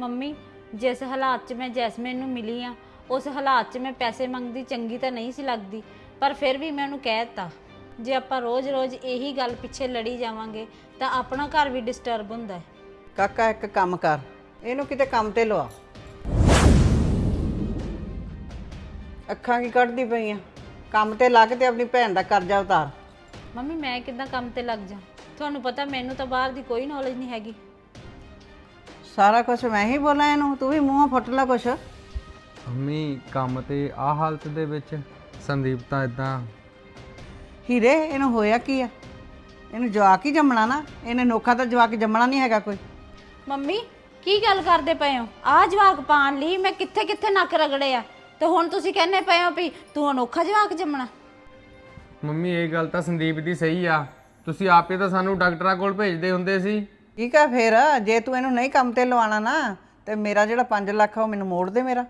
ਮੰਮੀ, ਜਿਸ ਹਾਲਾਤ 'ਚ ਮੈਂ ਜੈਸਮੀਨ ਨੂੰ ਮਿਲੀ ਆ ਉਸ ਹਾਲਾਤ 'ਚ ਮੈਂ ਪੈਸੇ ਮੰਗਦੀ ਚੰਗੀ ਤਾਂ ਨਹੀਂ ਸੀ ਲੱਗਦੀ, ਪਰ ਫਿਰ ਵੀ ਮੈਂ ਉਹਨੂੰ ਕਹਿ ਦਿੱਤਾ, ਜੇ ਆਪਾਂ ਰੋਜ਼-ਰੋਜ਼ ਇਹੀ ਗੱਲ ਪਿੱਛੇ ਲੜੀ ਜਾਵਾਂਗੇ, ਤਾਂ ਆਪਣਾ ਘਰ ਵੀ ਡਿਸਟਰਬ ਹੁੰਦਾ ਹੈ। ਕਾਕਾ, ਇੱਕ ਕੰਮ ਕਰ, ਇਹਨੂੰ ਕਿਤੇ ਕੰਮ ਤੇ ਲਵਾ। ਅੱਖਾਂ ਕੀ ਕੱਢਦੀ ਪਈਆਂ ਕੰਮ ਤੇ ਲੱਗ ਤੇ ਆਪਣੀ ਭੈਣ ਦਾ ਕਰਜ਼ਾ ਉਤਾਰ। ਮੰਮੀ ਮੈਂ ਕਿੱਦਾਂ ਕੰਮ ਤੇ ਲੱਗ ਜਾ? ਤੁਹਾਨੂੰ ਪਤਾ ਮੈਨੂੰ ਤਾਂ ਬਾਹਰ ਦੀ ਕੋਈ ਨੌਲੇਜ ਨਹੀਂ ਹੈਗੀ। ਸਾਰਾ ਕੁਝ ਮੈਂ ਹੀ ਬੋਲਾਂ ਇਹਨੂੰ ਤੂੰ ਵੀ ਮੂੰਹੋਂ ਫੁੱਟ ਲੈ ਕੁਛ। ਮੰਮੀ ਕੰਮ ਤੇ ਆ ਹਾਲਤ ਦੇ ਵਿੱਚ ਸੰਦੀਪ ਤਾਂ ਇਦਾਂ ਹੀਰੇ ਇਹਨੂੰ ਹੋਇਆ ਕੀ ਆ? ਇਹਨੂੰ ਜਵਾਕ ਹੀ ਜੰਮਣਾ ਨਾ ਇਹਨੇ ਨੋਖਾ ਤਾਂ ਜਵਾਕ ਜੰਮਣਾ ਨਹੀਂ ਹੈਗਾ ਕੋਈ। ਮੰਮੀ ਕੀ ਗੱਲ ਕਰਦੇ ਪਏ ਹੋ? ਆ ਜਵਾਕ ਪਾਣ ਲਈ ਮੈਂ ਕਿੱਥੇ ਕਿੱਥੇ ਨੱਕ ਰਗੜੇ ਆ? ਤੇ ਹੁਣ ਤੁਸੀਂ ਕਹਿੰਦੇ ਪਏ ਹੋ ਵੀ ਤੂੰ ਅਨੋਖਾ ਜਵਾਕ ਜੰਮਣਾ। ਮੰਮੀ ਇਹ ਗੱਲ ਤਾਂ ਸੰਦੀਪ ਦੀ ਸਹੀ ਆ। ਤੁਸੀਂ ਆਪੇ ਤਾਂ ਸਾਨੂੰ ਡਾਕਟਰਾਂ ਕੋਲ ਭੇਜਦੇ ਹੁੰਦੇ ਸੀ। ਠੀਕ ਆ ਫੇਰ ਜੇ ਤੂੰ ਇਹਨੂੰ ਨਹੀਂ ਕੰਮ ਤੇ ਲਵਾਣਾ ਨਾ ਤੇ ਮੇਰਾ ਜਿਹੜਾ 5 ਲੱਖ ਆ ਉਹ ਮੈਨੂੰ ਮੋੜ ਦੇ ਮੇਰਾ।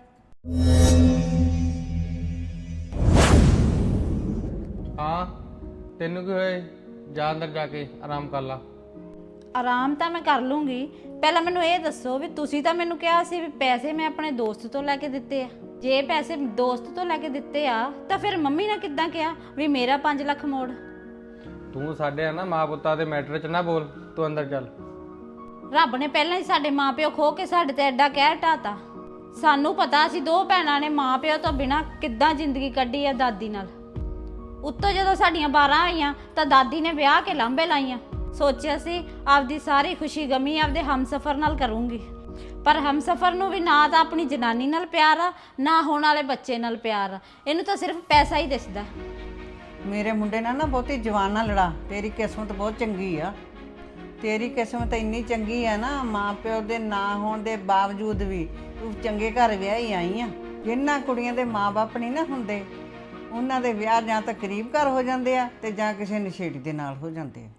ਹਾਂ ਤੈਨੂੰ ਕੀ ਹੋਏ ਜਾ ਅੰਦਰ ਜਾ ਕੇ ਆਰਾਮ ਕਰ ਲਾ। ਆਰਾਮ ਤਾਂ ਮੈਂ ਕਰ ਲੂੰਗੀ ਪਹਿਲਾਂ ਮੈਨੂੰ ਇਹ ਦੱਸੋ ਵੀ ਤੁਸੀਂ ਤਾਂ ਮੈਨੂੰ ਕਿਹਾ ਸੀ ਵੀ ਪੈਸੇ ਮੈਂ ਆਪਣੇ ਦੋਸਤ ਤੋਂ ਲੈ ਕੇ ਦਿੱਤੇ ਆ। ਜੇ ਪੈਸੇ ਦੋਸਤ ਤੋਂ ਲੈ ਕੇ ਦਿੱਤੇ ਆ ਤਾਂ ਫਿਰ ਮੰਮੀ ਨੇ ਕਿੱਦਾਂ ਕਿਹਾ ਵੀ ਮੇਰਾ 5 ਲੱਖ ਮੋੜ? ਤੂੰ ਸਾਡੇ ਆ ਨਾ ਮਾਂ ਪੁੱਤਾਂ ਦੇ ਮੈਟਰ 'ਚ ਨਾ ਬੋਲ ਤੂੰ ਅੰਦਰ ਚੱਲ। ਰੱਬ ਨੇ ਪਹਿਲਾਂ ਹੀ ਸਾਡੇ ਮਾਪਿਓ ਖੋ ਕੇ ਸਾਡੇ ਤੇ ਐਡਾ ਕਹਿ ਢਾਤਾ। ਸਾਨੂੰ ਪਤਾ ਸੀ ਦੋ ਭੈਣਾਂ ਨੇ ਮਾਪਿਓ ਤੋਂ ਬਿਨਾ ਕਿੱਦਾਂ ਜ਼ਿੰਦਗੀ ਕੱਢੀ ਆ ਦਾਦੀ ਨਾਲ। ਉੱਤੋਂ ਜਦੋਂ ਸਾਡੀਆਂ 12 ਆਈਆਂ ਤਾਂ ਦਾਦੀ ਨੇ ਵਿਆਹ ਕੇ ਲਾਂਬੇ ਲਾਈਆਂ। ਸੋਚਿਆ ਸੀ, ਆਪਦੀ ਸਾਰੀ ਖੁਸ਼ੀ ਗਮੀ ਆਪਦੇ ਹਮਸਫਰ ਨਾਲ ਕਰੂੰਗੀ। ਪਰ ਹਮਸਫਰ ਨੂੰ ਵੀ ਨਾ ਤਾਂ ਆਪਣੀ ਜਨਾਨੀ ਨਾਲ ਪਿਆਰ ਆ, ਨਾ ਹੋਣ ਵਾਲੇ ਬੱਚੇ ਨਾਲ ਪਿਆਰ ਆ। ਇਹਨੂੰ ਤਾਂ ਸਿਰਫ ਪੈਸਾ ਹੀ ਦਿਸਦਾ। ਮੇਰੇ ਮੁੰਡੇ ਨਾਲ ਨਾ ਬਹੁਤੀ ਜਵਾਨ ਨਾਲ ਲੜਾ। ਤੇਰੀ ਕਿਸਮਤ ਬਹੁਤ ਚੰਗੀ ਆ। ਤੇਰੀ ਕਿਸਮਤ ਇੰਨੀ ਚੰਗੀ ਆ ਨਾ ਮਾਂ ਪਿਓ ਦੇ ਨਾ ਹੋਣ ਦੇ ਬਾਵਜੂਦ ਵੀ ਤੂੰ ਚੰਗੇ ਘਰ ਵਿਆਹੀ ਆਈ ਆ। ਜਿਨ੍ਹਾਂ ਕੁੜੀਆਂ ਦੇ ਮਾਪੇ ਨਹੀਂ ਨਾ ਹੁੰਦੇ, ਉਹਨਾਂ ਦੇ ਵਿਆਹ ਜਾਂ ਤਾਂ ਕਰੀਬ ਘਰ ਹੋ ਜਾਂਦੇ ਆ ਤੇ ਜਾਂ ਕਿਸੇ ਨਸ਼ੇੜੀ ਦੇ ਨਾਲ ਹੋ ਜਾਂਦੇ ਆ।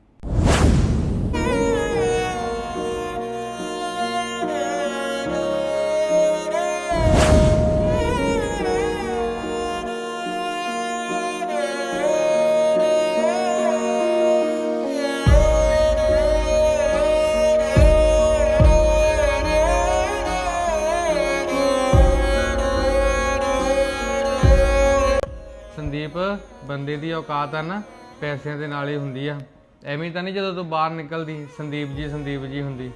ਬੰਦੇ ਦੀ ਔਕਾਤ ਆ ਨਾ ਪੈਸਿਆਂ ਦੇ ਨਾਲ ਹੀ ਹੁੰਦੀ ਆ। ਐਵੇਂ ਤਾਂ ਨਹੀਂ ਜਦੋਂ ਤੂੰ ਬਾਹਰ ਨਿਕਲਦੀ ਸੰਦੀਪ ਜੀ ਸੰਦੀਪ ਜੀ ਹੁੰਦੀ।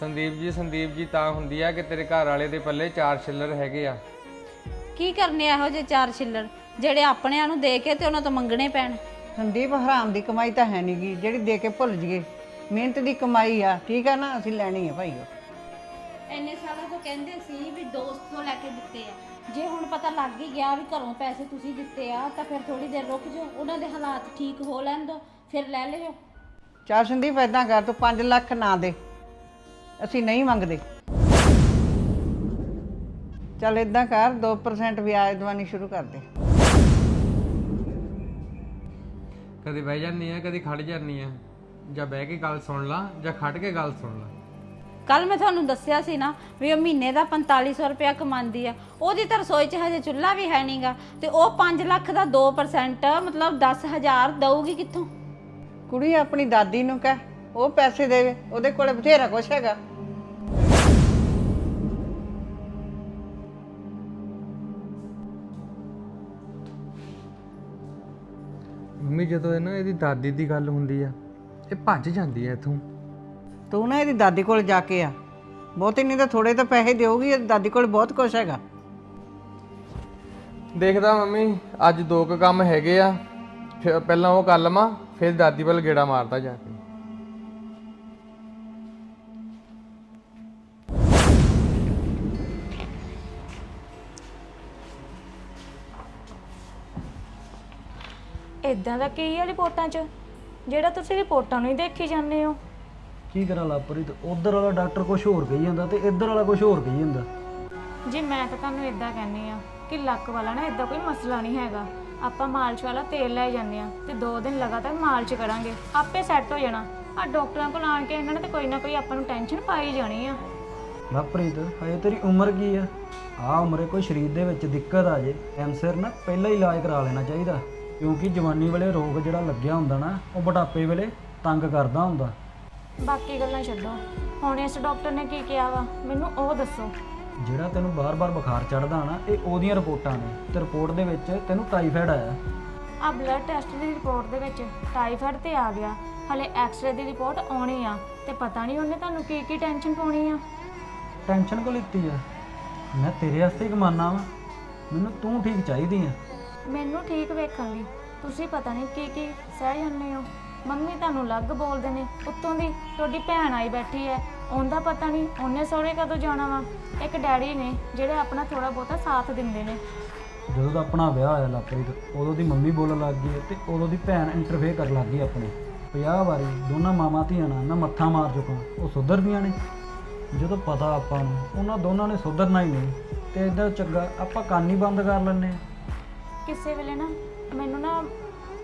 ਸੰਦੀਪ ਜੀ ਸੰਦੀਪ ਜੀ ਤਾਂ ਹੁੰਦੀ ਆ ਕਿ ਤੇਰੇ ਘਰ ਵਾਲੇ ਦੇ ਪੱਲੇ ਚਾਰ ਛਿੱਲਰ ਹੈਗੇ ਆ। ਕੀ ਕਰਨੇ ਆ ਇਹੋ ਜਿਹੇ ਚਾਰ ਛਿੱਲਰ? ਜਿਹੜੇ ਆਪਣਿਆਂ ਨੂੰ ਦੇ ਕੇ ਤੇ ਉਹਨਾਂ ਤੋਂ ਮੰਗਣੇ ਪੈਣ। ਸੰਦੀਪ ਹਰਾਮ ਦੀ ਕਮਾਈ ਤਾਂ ਹੈ ਨਹੀਂਗੀ ਜਿਹੜੀ ਦੇ ਕੇ ਭੁੱਲ ਜੀਏ। ਮਿਹਨਤ ਦੀ ਕਮਾਈ ਆ ਠੀਕ ਆ ਨਾ? ਅਸੀਂ ਲੈਣੀ ਆ ਭਾਈ ਉਹ। ਇੰਨੇ ਸਾਲਾਂ ਤੋਂ ਕਹਿੰਦੇ ਸੀ ਵੀ ਦੋਸਤ ਤੋਂ ਲੈ ਕੇ ਦਿੱਤੇ ਆ। ਜੇ ਹੁਣ ਪਤਾ ਲੱਗ ਹੀ ਗਿਆ ਵੀ ਘਰੋਂ ਪੈਸੇ ਤੁਸੀਂ ਦਿੱਤੇ ਆ ਤਾਂ ਫਿਰ ਥੋੜੀ ਦੇਰ ਰੁਕ ਜਾਓ। ਉਹਨਾਂ ਦੇ ਹਾਲਾਤ ਠੀਕ ਹੋ ਲੈਣ ਦੋ ਫਿਰ ਲੈ ਲਿਓ। ਚਾਰ ਸੰਦੀਪ ਏਦਾਂ ਕਰ ਤੂੰ 5 ਲੱਖ ਨਾ ਦੇ। ਅਸੀਂ ਨਹੀਂ ਮੰਗਦੇ। ਚੱਲ ਏਦਾਂ ਕਰ 2% ਵਿਆਜ ਦਵਾਨੀ ਸ਼ੁਰੂ ਕਰ ਦੇ। ਕਦੇ ਬਹਿ ਜਾਂਦੀ ਆ ਕਦੇ ਖੜ ਜਾਂਦੀ ਆ। ਜਾਂ ਬਹਿ ਕੇ ਗੱਲ ਸੁਣ ਲਾ ਜਾਂ ਖੜ ਕੇ ਗੱਲ ਸੁਣ ਲਾ। ਕੱਲ ਮੈਂ ਤੁਹਾਨੂੰ ਦੱਸਿਆ ਸੀ ਨਾ ਵੀ ਉਹ ਮਹੀਨੇ ਦਾ 4500 ਰੁਪਇਆ ਕਮਾਉਂਦੀ ਆ। ਉਹਦੀ ਤਾਂ ਰਸੋਈ 'ਚ ਹਜੇ ਚੁੱਲ੍ਹਾ ਵੀ ਹੈ ਨਹੀਂਗਾ ਤੇ ਉਹ 5 ਲੱਖ ਦਾ 2% ਮਤਲਬ 10000 ਦਊਗੀ ਕਿੱਥੋਂ? ਕੁੜੀ ਆਪਣੀ ਦਾਦੀ ਨੂੰ ਕਹਿ ਉਹ ਪੈਸੇ ਦੇਵੇ ਉਹਦੇ ਕੋਲੇ ਬਥੇਰਾ ਕੁਛ ਹੈਗਾ। ਮੰਮੀ ਜਦੋਂ ਇਹ ਨਾ ਇਹਦੀ ਦਾਦੀ ਦੀ ਗੱਲ ਹੁੰਦੀ ਆ ਇਹ ਭੱਜ ਜਾਂਦੀ ਆ ਇਥੋਂ। ਤੂੰ ਨਾ ਇਹਦੀ ਦਾਦੀ ਕੋਲ ਜਾ ਕੇ ਆ। ਬਹੁਤੇ ਨਹੀਂ ਤਾਂ ਥੋੜੇ ਤਾਂ ਪੈਸੇ ਦੇਊਗੀ ਇਹਦੀ ਦਾਦੀ ਕੋਲ ਬਹੁਤ ਕੁਛ ਹੈਗਾ। ਦੇਖਦਾ ਮੰਮੀ ਅੱਜ ਦੋ ਕੁ ਕੰਮ ਹੈਗੇ ਆ। ਫਿਰ ਪਹਿਲਾਂ ਉਹ ਕਰ ਲਵਾਂ ਫਿਰ ਦਾਦੀ ਵੱਲ ਗੇੜਾ ਮਾਰਦਾ ਜਾ ਕੇ। ਇਦਾਂ ਦਾ ਕੀ ਆ ਰਿਪੋਰਟਾਂ 'ਚ? ਜਿਹੜਾ ਤੁਸੀਂ ਰਿਪੋਰਟਾਂ ਨੂੰ ਹੀ ਦੇਖੀ ਜਾਂਦੇ ਹੋ। ਕੀ ਕਰਾਂ ਲਾਪਰੀਤ? ਉਧਰ ਵਾਲਾ ਡਾਕਟਰ ਕੁਝ ਹੋਰ ਕਹੀ ਜਾਂਦਾ ਤੇ ਇੱਧਰ ਵਾਲਾ ਕੁਝ ਹੋਰ ਕਹੀ ਜਾਂਦਾ। ਜੀ ਮੈਂ ਤਾਂ ਤੁਹਾਨੂੰ ਇਦਾਂ ਕਹਿੰਦੀ ਆ ਕਿ ਲੱਕ ਵਾਲਾ ਨਾ ਇਦਾਂ ਕੋਈ ਮਸਲਾ ਨਹੀਂ ਹੈਗਾ। ਆਪਾਂ ਮਾਲਸ਼ ਵਾਲਾ ਤੇਲ ਲੈ ਜਾਂਦੇ ਆ ਤੇ ਦੋ ਦਿਨ ਲਗਾਤਾਰ ਮਾਲਸ਼ ਕਰਾਂਗੇ। ਆਪੇ ਸੈੱਟ ਹੋ ਜਾਣਾ। ਆ ਡਾਕਟਰਾਂ ਕੋਲ ਆਣ ਕੇ ਇਹਨਾਂ ਨੇ ਤੇ ਕੋਈ ਨਾ ਕੋਈ ਆਪਾਂ ਨੂੰ ਟੈਨਸ਼ਨ ਪਾਈ ਜਾਣੀ ਆ। ਲਾਪਰੀਤ ਹਜੇ ਤੇਰੀ ਉਮਰ ਕੀ ਆ? ਆ ਉਮਰੇ ਕੋਈ ਸਰੀਰ ਦੇ ਵਿੱਚ ਦਿੱਕਤ ਆ ਜੇ ਕੈਂਸਰ ਨਾ ਪਹਿਲਾਂ ਹੀ ਇਲਾਜ ਕਰਾ ਲੈਣਾ ਚਾਹੀਦਾ। ਕਿਉਂਕਿ ਜਵਾਨੀ ਵੇਲੇ ਰੋਗ ਜਿਹੜਾ ਲੱਗਿਆ ਹੁੰਦਾ ਨਾ ਉਹ ਬੁਢਾਪੇ ਵੇਲੇ ਤੰਗ ਕਰਦਾ ਹੁੰਦਾ। ਬਾਕੀ ਗੱਲਾਂ ਛੱਡੋ। ਹੁਣ ਇਸ ਡਾਕਟਰ ਨੇ ਕੀ ਕਿਹਾ ਵਾ? ਮੈਨੂੰ ਉਹ ਦੱਸੋ। ਜਿਹੜਾ ਤੈਨੂੰ ਬਾਰ-ਬਾਰ ਬੁਖਾਰ ਚੜਦਾ ਨਾ ਇਹ ਉਹਦੀਆਂ ਰਿਪੋਰਟਾਂ ਨੇ। ਤੇ ਰਿਪੋਰਟ ਦੇ ਵਿੱਚ ਤੈਨੂੰ ਟਾਈਫਾਇਡ ਆਇਆ। ਆ ਬਲੱਡ ਟੈਸਟ ਦੀ ਰਿਪੋਰਟ ਦੇ ਵਿੱਚ ਟਾਈਫਾਇਡ ਤੇ ਆ ਗਿਆ। ਹਲੇ ਐਕਸ-ਰੇ ਦੀ ਰਿਪੋਰਟ ਆਉਣੀ ਆ ਤੇ ਪਤਾ ਨਹੀਂ ਉਹਨੇ ਤੁਹਾਨੂੰ ਕੀ ਕੀ ਟੈਨਸ਼ਨ ਪਾਉਣੀ ਆ। ਟੈਨਸ਼ਨ ਕੋ ਲਿੱਤੀ ਆ? ਮੈਂ ਤੇਰੇ ਵਾਸਤੇ ਕਮਾਨਾ ਵਾ। ਮੈਨੂੰ ਤੂੰ ਠੀਕ ਚਾਹੀਦੀ ਆ। ਮੈਨੂੰ ਠੀਕ ਵੇਖਣ ਲਈ। ਤੁਸੀਂ ਪਤਾ ਨਹੀਂ ਕੀ ਕੀ ਸਹਿ ਜਾਂਦੇ ਹੋ। ਮੰਮੀ ਤੁਹਾਨੂੰ ਲੱਗ ਬੋਲਦੇ ਨੇ ਉੱਤੋਂ ਦੀ ਤੁਹਾਡੀ ਭੈਣ ਆਈ ਬੈਠੀ ਹੈ ਉਹਦਾ ਪਤਾ ਨਹੀਂ ਉਹਨੇ ਸਹੁਰੇ ਕਦੋਂ ਜਾਣਾ ਵਾ। ਇੱਕ ਡੈਡੀ ਨੇ ਜਿਹੜੇ ਆਪਣਾ ਥੋੜਾ ਬਹੁਤਾ ਸਾਥ ਦਿੰਦੇ ਨੇ। ਜਦੋਂ ਦਾ ਆਪਣਾ ਵਿਆਹ ਹੋਇਆ ਲਾਪਰੀਤ ਉਦੋਂ ਦੀ ਮੰਮੀ ਬੋਲਣ ਲੱਗ ਗਈ ਹੈ ਤੇ ਉਦੋਂ ਦੀ ਭੈਣ ਇੰਟਰਫੇਅਰ ਕਰਨ ਲੱਗ ਗਈ ਆਪਣੇ। 50 ਵਾਰੀ ਦੋਨਾਂ ਮਾਵਾਂ ਧੀਆਂ ਨਾਲ ਮੈਂ ਮੱਥਾ ਮਾਰ ਚੁੱਕਾ ਉਹ ਸੁਧਰਦੀਆਂ ਨੇ। ਜਦੋਂ ਪਤਾ ਆਪਾਂ ਨੂੰ ਉਹਨਾਂ ਦੋਨਾਂ ਨੇ ਸੁਧਰਨਾ ਹੀ ਨਹੀਂ ਤੇ ਇਦਾਂ ਚੰਗਾ ਆਪਾਂ ਕੰਨ ਹੀ ਬੰਦ ਕਰ ਲੈਂਦੇ ਹਾਂ। ਕਿਸੇ ਵੇਲੇ ਨਾ ਮੈਨੂੰ ਨਾ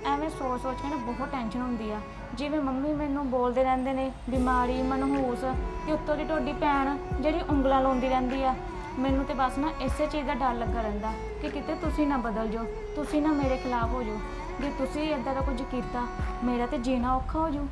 ਐਵੇਂ ਸੋਚ ਸੋਚ ਕੇ ਨਾ ਬਹੁਤ ਟੈਨਸ਼ਨ ਹੁੰਦੀ ਆ। ਜਿਵੇਂ ਮੰਮੀ ਮੈਨੂੰ ਬੋਲਦੇ ਰਹਿੰਦੇ ਨੇ, ਬਿਮਾਰੀ, ਮਨਹੂਸ ਤੇ ਉੱਤੋਂ ਦੀ ਤੁਹਾਡੀ ਭੈਣ ਜਿਹੜੀ ਉਂਗਲਾਂ ਲਾਉਂਦੀ ਰਹਿੰਦੀ ਆ। ਮੈਨੂੰ ਤੇ ਬਸ ਨਾ ਇਸੇ ਚੀਜ਼ ਦਾ ਡਰ ਲੱਗਾ ਰਹਿੰਦਾ ਕਿ ਕਿਤੇ ਤੁਸੀਂ ਨਾ ਬਦਲ ਜਾਓ, ਤੁਸੀਂ ਨਾ ਮੇਰੇ ਖਿਲਾਫ ਹੋ ਜਾਓ। ਜੇ ਤੁਸੀਂ ਇਦਾਂ ਦਾ ਕੁਝ ਕੀਤਾ, ਮੇਰਾ ਤੇ ਜੀਣਾ ਔਖਾ ਹੋ ਜਾਊ।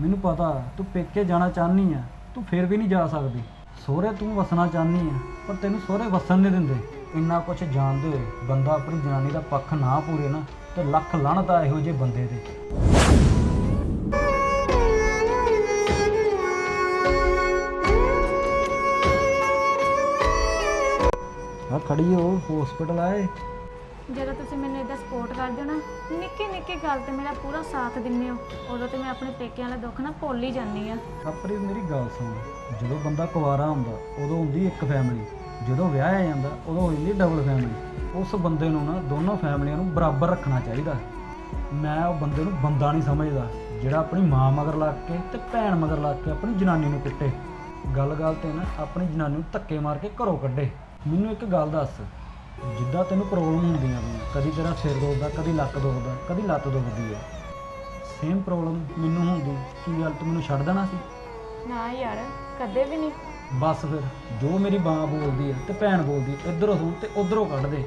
ਮੈਨੂੰ ਪਤਾ, ਤੂੰ ਪੇਕੇ ਜਾਣਾ ਚਾਹਨੀ ਆ, ਤੂੰ ਫਿਰ ਵੀ ਨਹੀਂ ਜਾ ਸਕਦੀ। ਸਹੁਰੇ ਤੂੰ ਵਸਣਾ ਚਾਹਨੀ ਆ, ਪਰ ਤੈਨੂੰ ਸਹੁਰੇ ਵਸਣ ਨਹੀਂ ਦਿੰਦੇ। ਇੰਨਾ ਕੁਝ ਜਾਣਦੇ ਹੋਏ ਬੰਦਾ ਆਪਣੀ ਜਨਾਨੀ ਦਾ ਪੱਖ ਨਾ ਪੂਰੇ ਨਾ। ਤੇ ਲੱਖ ਲਾਹਣਤ ਇਹੋ ਜਿਹੇ ਬੰਦੇ ਤੇ ਆ ਖੜੀ ਹੋ ਹਸਪੀਟਲ ਆਏ ਜਦੋਂ ਤੁਸੀਂ ਮੈਨੂੰ ਇਦਾਂ ਸਪੋਰਟ ਕਰਦੇ ਹੋ ਨਾ ਨਿੱਕੀ ਨਿੱਕੀ ਗੱਲ ਤੇ ਮੇਰਾ ਪੂਰਾ ਸਾਥ ਦਿੰਦੇ ਹੋ। ਉਦੋਂ ਤੇ ਮੈਂ ਆਪਣੇ ਪੇਕਿਆਂ ਦਾ ਦੁੱਖ ਨਾ ਭੁੱਲ ਹੀ ਜਾਂਦੀ ਆ ਆਪਣੀ ਮੇਰੀ ਗੱਲ ਸੁਣ। ਜਦੋਂ ਬੰਦਾ ਕੁਵਾਰਾ ਹੁੰਦਾ ਉਦੋਂ ਹੁੰਦੀ ਇੱਕ ਫੈਮਿਲੀ ਜਦੋਂ ਵਿਆਹਿਆ ਜਾਂਦਾ, ਉਦੋਂ ਹੋ ਜਾਂਦੀ ਡਬਲ ਫੈਮਿਲੀ ਉਸ ਬੰਦੇ ਨੂੰ ਨਾ ਦੋਨੋਂ ਫੈਮਲੀਆਂ ਨੂੰ ਬਰਾਬਰ ਰੱਖਣਾ ਚਾਹੀਦਾ ਮੈਂ ਉਹ ਬੰਦੇ ਨੂੰ ਬੰਦਾ ਨਹੀਂ ਸਮਝਦਾ, ਜਿਹੜਾ ਆਪਣੀ ਮਾਂ ਮਗਰ ਲੱਗ ਕੇ ਤੇ ਭੈਣ ਮਗਰ ਲੱਗ ਕੇ ਆਪਣੀ ਜਨਾਨੀ ਨੂੰ ਕੁੱਟੇ। ਗੱਲ-ਗੱਲ ਤੇ ਨਾ ਆਪਣੀ ਜਨਾਨੀ ਨੂੰ ਧੱਕੇ ਮਾਰ ਕੇ ਘਰੋਂ ਕੱਢੇ। ਮੈਨੂੰ ਇੱਕ ਗੱਲ ਦੱਸ, ਜਿੱਦਾਂ ਤੈਨੂੰ ਪ੍ਰੋਬਲਮ ਹੁੰਦੀਆਂ ਨੇ, ਕਦੀ ਤੇਰਾ ਸਿਰ ਦੁਖਦਾ, ਕਦੀ ਲੱਕ ਦੁਖਦਾ, ਕਦੀ ਲੱਤ ਦੁਖਦੀ ਹੈ ਸੇਮ ਪ੍ਰੋਬਲਮ ਮੈਨੂੰ ਹੁੰਦੀ, ਕੀ ਗੱਲ ਤੂੰ ਮੈਨੂੰ ਛੱਡ ਦੇਣਾ ਸੀ? ਨਾ ਯਾਰ, ਕਦੇ ਵੀ ਨਹੀਂ। ਬਸ ਫਿਰ ਜੋ ਮੇਰੀ ਮਾਂ ਬੋਲਦੀ ਹੈ ਤੇ ਭੈਣ ਬੋਲਦੀ ਹੈ, ਇੱਧਰੋਂ ਸੁਣ ਤੇ ਉਧਰੋਂ ਕੱਢ ਦੇ।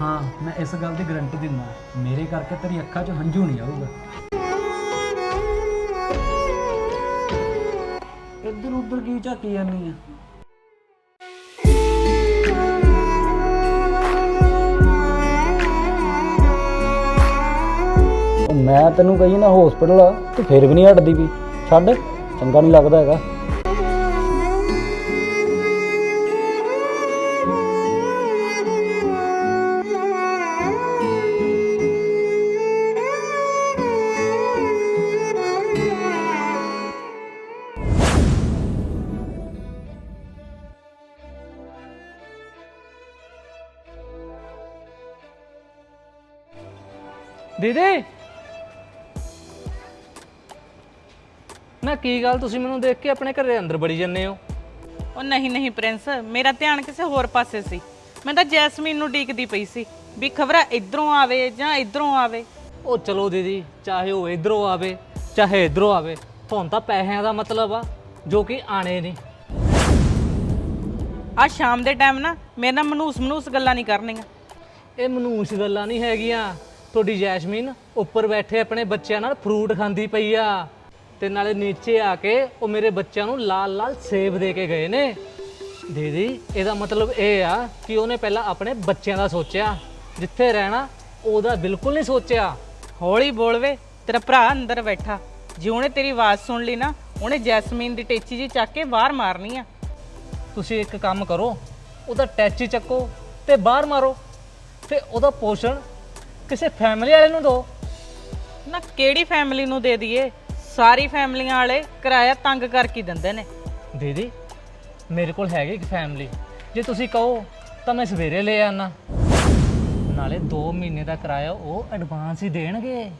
ਹਾਂ ਮੈਂ ਇਸ ਗੱਲ ਦੀ ਗਰੰਟੀ ਦਿੰਦਾ ਮੇਰੇ ਕਰਕੇ ਤੇਰੀ ਅੱਖਾਂ 'ਚ ਹੰਝੂ ਨਹੀਂ ਆਊਗਾ। ਇੱਧਰ ਉੱਧਰ ਕੀ ਝਾਕੀ ਜਾਂਦੀ ਆ? ਉਹ ਮੈਂ ਤੈਨੂੰ ਕਹੀ ਨਾ ਹਸਪੀਟਲ ਆ ਤੂੰ ਫਿਰ ਵੀ ਨਹੀਂ ਹਟਦੀ ਵੀ। ਛੱਡ ਚੰਗਾ ਨਹੀਂ ਲੱਗਦਾ ਹੈਗਾ। ਦੀਦੀ ਨਾ ਕੀ ਗੱਲ ਤੁਸੀਂ ਮੈਨੂੰ ਦੇਖ ਕੇ ਆਪਣੇ ਘਰੇ ਅੰਦਰ ਬੜੀ ਜੰਨੇ ਹੋ? ਉਹ ਨਹੀਂ ਨਹੀਂ ਪ੍ਰਿੰਸ ਮੇਰਾ ਧਿਆਨ ਕਿਸੇ ਹੋਰ ਪਾਸੇ ਸੀ। ਮੈਂ ਤਾਂ ਜੈਸਮੀਨ ਨੂੰ ਡੀਕਦੀ ਪਈ ਸੀ ਵੀ ਖਬਰਾਂ ਇਧਰੋਂ ਆਵੇ ਜਾਂ ਇਧਰੋਂ ਆਵੇ। ਉਹ ਚਲੋ ਦੀਦੀ ਚਾਹੇ ਉਹ ਇਧਰੋਂ ਆਵੇ ਚਾਹੇ ਇਧਰੋਂ ਆਵੇ ਹੁਣ ਤਾਂ ਪੈਸਿਆਂ ਦਾ ਮਤਲਬ ਆ ਜੋ ਕਿ ਆਣੇ ਨਹੀਂ। ਆ ਸ਼ਾਮ ਦੇ ਟਾਈਮ ਨਾ ਮੇਰੇ ਨਾਲ ਮਨੂਸ ਮਨੂਸ ਗੱਲਾਂ ਨਹੀਂ ਕਰਨੀਆਂ। ਇਹ ਮਨੂਸ ਗੱਲਾਂ ਨਹੀਂ ਹੈਗੀਆਂ। ਤੁਹਾਡੀ ਜੈਸਮੀਨ ਉੱਪਰ ਬੈਠੇ ਆਪਣੇ ਬੱਚਿਆਂ ਨਾਲ ਫਰੂਟ ਖਾਂਦੀ ਪਈ ਆ। ਤੇ ਨਾਲੇ ਨੀਚੇ ਆ ਕੇ ਉਹ ਮੇਰੇ ਬੱਚਿਆਂ ਨੂੰ ਲਾਲ ਲਾਲ ਸੇਬ ਦੇ ਕੇ ਗਏ ਨੇ। ਦੀਦੀ ਇਹਦਾ ਮਤਲਬ ਇਹ ਆ ਕਿ ਉਹਨੇ ਪਹਿਲਾਂ ਆਪਣੇ ਬੱਚਿਆਂ ਦਾ ਸੋਚਿਆ। ਜਿੱਥੇ ਰਹਿਣਾ ਉਹਦਾ ਬਿਲਕੁਲ ਨਹੀਂ ਸੋਚਿਆ। ਹੌਲੀ ਬੋਲ ਵੇ ਤੇਰਾ ਭਰਾ ਅੰਦਰ ਬੈਠਾ। ਜੇ ਉਹਨੇ ਤੇਰੀ ਆਵਾਜ਼ ਸੁਣ ਲਈ ਨਾ ਉਹਨੇ ਜੈਸਮੀਨ ਦੀ ਟੇਚੀ ਜੀ ਚੱਕ ਕੇ ਬਾਹਰ ਮਾਰਨੀ ਆ। ਤੁਸੀਂ ਇੱਕ ਕੰਮ ਕਰੋ ਉਹਦਾ ਟੈਚੀ ਚੱਕੋ ਤੇ ਬਾਹਰ ਮਾਰੋ। ਤੇ ਉਹਦਾ ਪੋਸ਼ਣ ਕਿਸੇ ਫੈਮਿਲੀ ਵਾਲੇ ਨੂੰ ਦਿਓ ਨਾ ਕਿਹੜੀ ਫੈਮਿਲੀ ਨੂੰ ਦੇ ਦਈਏ? ਸਾਰੀ ਫੈਮਲੀਆਂ ਵਾਲੇ ਕਿਰਾਇਆ ਤੰਗ ਕਰਕੇ ਦਿੰਦੇ ਨੇ। ਦੀਦੀ ਮੇਰੇ ਕੋਲ ਹੈਗੀ ਇੱਕ ਫੈਮਿਲੀ ਜੇ ਤੁਸੀਂ ਕਹੋ ਤਾਂ ਮੈਂ ਸਵੇਰੇ ਲੈ ਆਣਾ ਨਾਲੇ 2 ਮਹੀਨੇ ਦਾ ਕਿਰਾਇਆ ਉਹ ਐਡਵਾਂਸ ਹੀ ਦੇਣਗੇ।